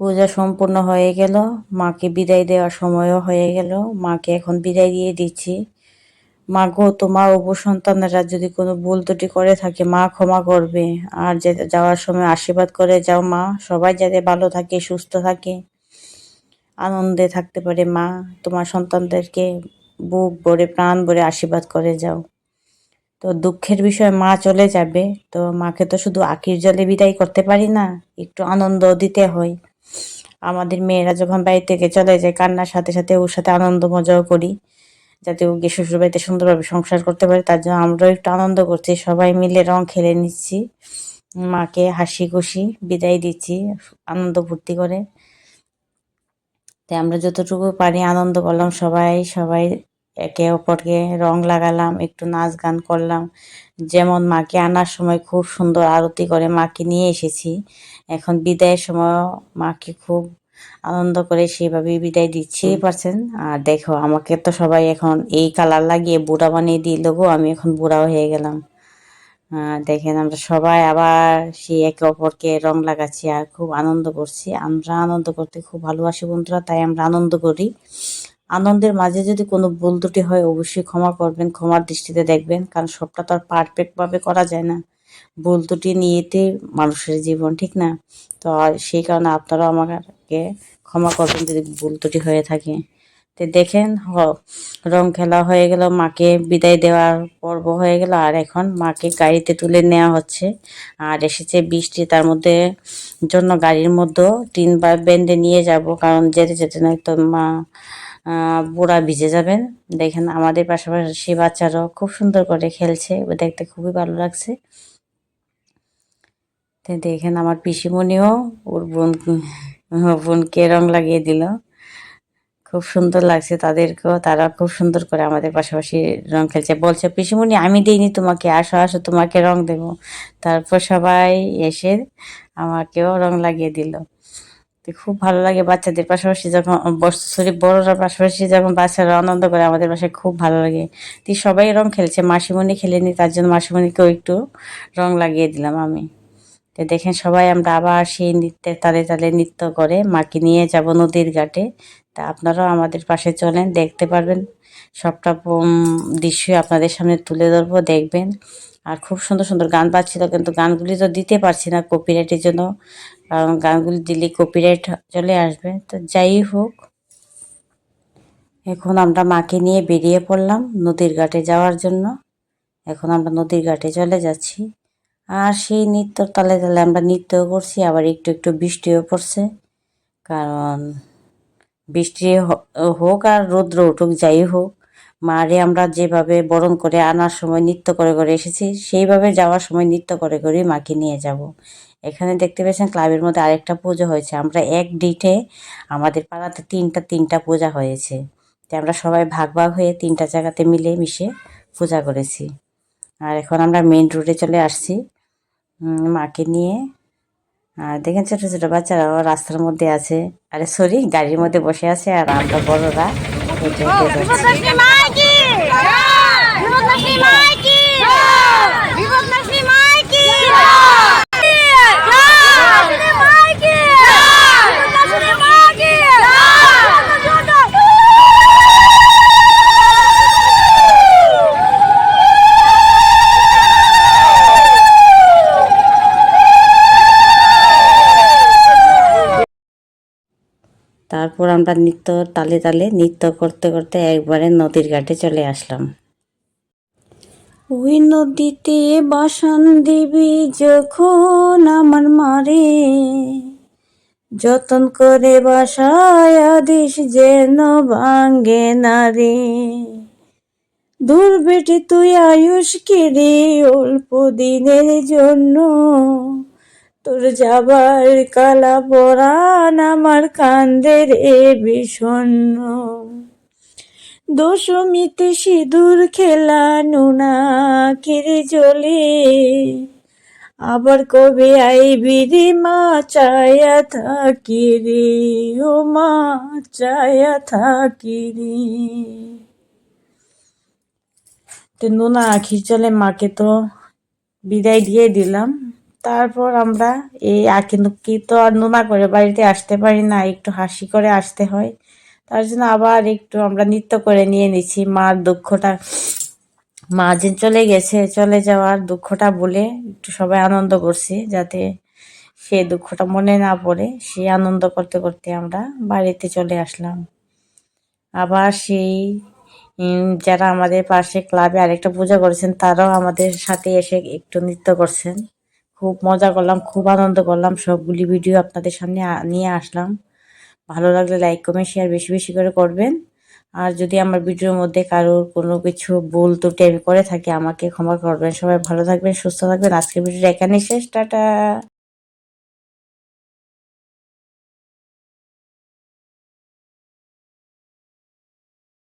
পূজা সম্পূর্ণ হয়ে গেল। মাকে বিদায় দেওয়ার সময়ও হয়ে গেল। মাকে এখন বিদায় দিয়ে দিচ্ছি। মা গো, তোমার উপসন্তানেরা যদি কোনো ভুল ত্রুটি করে থাকে, মা ক্ষমা করবে। আর যে যাওয়ার সময় আশীর্বাদ করে যাও মা। সবাই যাতে ভালো থাকে, সুস্থ থাকে, আনন্দে থাকতে পারে মা। তোমার সন্তানদেরকে বুক ভরে, প্রাণ ভরে আশীর্বাদ করে যাও। তো দুঃখের বিষয়, মা চলে যাবে। তো মাকে তো শুধু আখির জলে বিদায় করতে পারি না, একটু আনন্দ দিতে হয়। আমাদের মেয়েরা যখন বাড়ি থেকে চলে যায়, কান্নার সাথে সাথে ওর সাথে আনন্দ মজাও করি, যাতে ও গিয়ে শ্বশুর বাড়িতে সুন্দরভাবে সংসার করতে পারে। তার জন্য আমরাও একটু আনন্দ করছি, সবাই মিলে রং খেলে নিচ্ছি, মাকে হাসি খুশি বিদায় দিচ্ছি, আনন্দ ফুর্তি করে। তাই আমরা যতটুকু পারি আনন্দ করলাম সবাই সবাই একে অপরকে রং লাগালাম একটু নাচ গান করলাম। যেমন মাকে আনার সময় খুব সুন্দর আরতি করে মাকে নিয়ে এসেছি। এখন বিদায়ের সময় মাকে খুব আনন্দ করে সেভাবে বিদায় দিচ্ছি পারছেন? আর দেখো আমাকে তো সবাই এখন এই কালার লাগিয়ে বুড়া বানিয়ে দিল গো আমি এখন বুড়াও হয়ে গেলাম। দেখেন আমরা সবাই আবার সেই একে অপরকে রং লাগাচ্ছি আর খুব আনন্দ করছি। আমরা আনন্দ করতে খুব ভালোবাসি বন্ধুরা তাই আমরা আনন্দ করি। আনন্দের মাঝে যদি কোনো ভুল ত্রুটি হয়, অবশ্যই ক্ষমা করবেন, ক্ষমার দৃষ্টিতে দেখবেন, কারণ সবটা তো আর পারফেক্টভাবে করা যায় না। ভুল ত্রুটি নিয়েতে মানুষের জীবন, ঠিক না? তো সেই কারণে আপনারাও আমাকে ক্ষমা করবেন যদি ভুল ত্রুটি হয়ে থাকে। তো দেখেন রং খেলা হয়ে গেল, মাকে বিদায় দেওয়ার পর্ব হয়ে গেল, আর এখন মাকে গাড়িতে তুলে নেওয়া হচ্ছে। আর এসেছে বৃষ্টি, তার মধ্যে জন্য গাড়ির মধ্যেও তিনবার বেঁধে নিয়ে যাব, কারণ যেতে যেতে নয় তো মা বুড়া ভিজে যাবেন। দেখেন আমাদের পাশাপাশি বাচ্চারাও খুব সুন্দর করে খেলছে। দেখতে খুবই ভালো লাগছে। দেখেন আমার পিসিমণিও ওর বোন বোনকে রং লাগিয়ে দিল। খুব সুন্দর লাগছে তাদেরকেও। তারা খুব সুন্দর করে আমাদের পাশাপাশি রং খেলছে। বলছে, পিসিমণি, আমি দিইনি তোমাকে। আসো আসো, তোমাকে রং দেব। তারপর সবাই এসে আমাকেও রং লাগিয়ে দিল। তো খুব ভালো লাগে বাচ্চাদের পাশাপাশি যখন সরি, বড়রা পাশাপাশি যখন বাচ্চারা আনন্দ করে, আমাদের বাসায় খুব ভালো লাগে। তুই সবাই রং খেলছে, মাসিমণি খেলেনি, তার জন্য মাসিমণিকেও একটু রং লাগিয়ে দিলাম আমি। তো দেখেন সবাই আমরা আবার সেই নৃত্যের তালে তালে নৃত্য করে মাকে নিয়ে যাব নদীর ঘাটে। তা আপনারাও আমাদের পাশে চলেন, দেখতে পারবেন। সবটা দৃশ্যই আপনাদের সামনে তুলে ধরবো, দেখবেন। আর খুব সুন্দর সুন্দর গান পাচ্ছিল কিন্তু গানগুলি তো দিতে পারছি না কপিরাইটের জন্য। কারণ গানগুলি দিলে কপিরাইট চলে আসবে। তো যাই হোক, এখন আমরা মাকে নিয়ে বেরিয়ে পড়লাম নদীর ঘাটে যাওয়ার জন্য। এখন আমরা নদীর ঘাটে চলে যাচ্ছি। আর সেই নৃত্যর তালে তালে আমরা নৃত্যও করছি, আবার একটু একটু বৃষ্টিও পড়ছে। কারণ বৃষ্টি হোক আর রৌদ্র উঠুক, যাই হোক। মারে আমরা যেভাবে বরণ করে আনার সময় নৃত্য করে করে এসেছি, সেইভাবে যাওয়ার সময় নৃত্য করে করে মাকে নিয়ে যাব। এখানে দেখতে পেয়েছেন ক্লাবের মধ্যে আরেকটা পুজো হয়েছে। আমরা এক ডিটে আমাদের পাড়াতে তিনটা তিনটা পূজা হয়েছে। তো আমরা সবাই ভাগ ভাগ হয়ে তিনটা জায়গাতে মিলে মিশে পূজা করেছি। আর এখন আমরা মেন রোডে চলে আসছি। মাকে নিয়ে। আর দেখেন ছোটো ছোটো বাচ্চারাও রাস্তার মধ্যে আছে। আরে সরি, গাড়ির মধ্যে বসে আছে আর আমরা বড়রা তারপর আমরা নৃত্য তালে তালে নৃত্য করতে করতে একবারে নদীর ঘাটে চলে আসলাম। ওই নদীতে বাসন দিবি যখন আমার মারে। যতন করে বাসায় আদিস যেন ভাঙ্গে না রে। তুই আয়ুষ কেড়ে অল্প দিনের জন্য? তোর যাবার কালা পরাণ আমার কান্দের এ বিষণ্ণ। দশমীতে সিঁদুর খেলা নুনা কেড়ে জলে। আবার কবে আইবি রে মা চায়া থাকি রে? ও মা চায়া থাকি রে। তো নুনা আখির চলে মাকে তো বিদায় দিয়ে দিলাম। তারপর আমরা এই আর নুকি তো আর নোনা করে বাড়িতে আসতে পারি না, একটু হাসি করে আসতে হয়। তার জন্য আবার একটু আমরা নৃত্য করে নিয়ে নিচ্ছি মার দুঃখটা, মা যে চলে গেছে, চলে যাওয়ার দুঃখটা বলে একটু সবাই আনন্দ করছি যাতে সে দুঃখটা মনে না পড়ে। সে আনন্দ করতে করতে আমরা বাড়িতে চলে আসলাম। আবার সেই যারা আমাদের পাশে ক্লাবে আরেকটা পূজা করেছেন, তারাও আমাদের সাথে এসে একটু নৃত্য করছেন। খুব মজা করলাম, খুব আনন্দ করলাম। সবগুলি ভিডিও আপনাদের সামনে নিয়ে আসলাম। ভালো লাগলে লাইক কমেন্ট শেয়ার বেশি বেশি করে করবেন। আর যদি আমার ভিডিওর মধ্যে কারোর কোনো কিছু ভুল ত্রুটি আমি করে থাকি, আমাকে ক্ষমা করবেন। সবাই ভালো থাকবেন, সুস্থ থাকবেন। আজকের ভিডিওটা এখানে শেষ। টাটা।